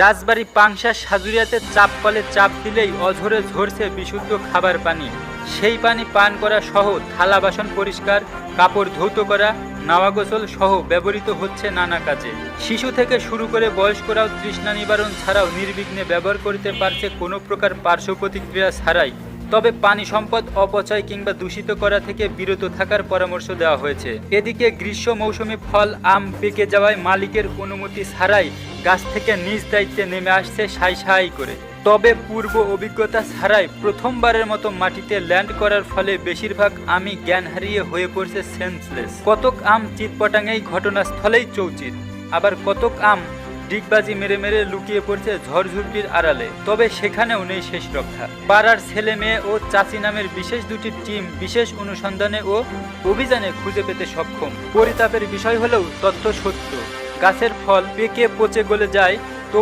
রাজবাড়ী পাংশা সাজুরিয়াতে চাপ কলে চাপ দিলেই অঝরে ঝরছে বিশুদ্ধ খাবার পানি। সেই পানি পান করা সহ থালা বাসন পরিষ্কার, কাপড় ধৌত করা, নাওয়া গোসল সহ ব্যবহৃত হচ্ছে নানা কাজে। শিশু থেকে শুরু করে বয়স্করাও তৃষ্ণা নিবারণ ছাড়াও নির্বিঘ্নে ব্যবহার করতে পারছে কোনো প্রকার পার্শ্ব প্রতিক্রিয়া ছাড়াই। তবে পানি সম্পদ, অপচয় কিংবা দূষিত করা থেকে বিরত থাকার পরামর্শ দেওয়া হয়েছে। এদিকে গ্রীষ্ম মৌসুমি ফল, আম পেকে যাওয়ায় মালিকের অনুমতি ছাড়াই গাছ থেকে নিজ দায়িত্বে নেমে আসছে সাই সাই করে। তবে পূর্ব অভিজ্ঞতা ছাড়াই প্রথমবারের মতো মাটিতে ল্যান্ড করার ফলে বেশিরভাগ আমি জ্ঞান হারিয়ে হয়ে পড়ছে সেন্সলেস। কতক আম চিৎপটাঙেই ঘটনাস্থলেই চৌচিত আবার কতক আম ডিগবাজি মেরে মেরে লুকিয়ে পড়ছে ঝড়ঝুরপির আড়ালে। তবে সেখানেও নেই শেষ রক্ষা। পাড়ার ছেলে মেয়ে ও চাচি নামের বিশেষ দুটি টিম বিশেষ অনুসন্ধানে ও অভিযানে খুঁজে পেতে সক্ষম। পরিতাপের বিষয় হলেও তথ্য সত্য। গাছের ফল পেকে পচে গলে যায়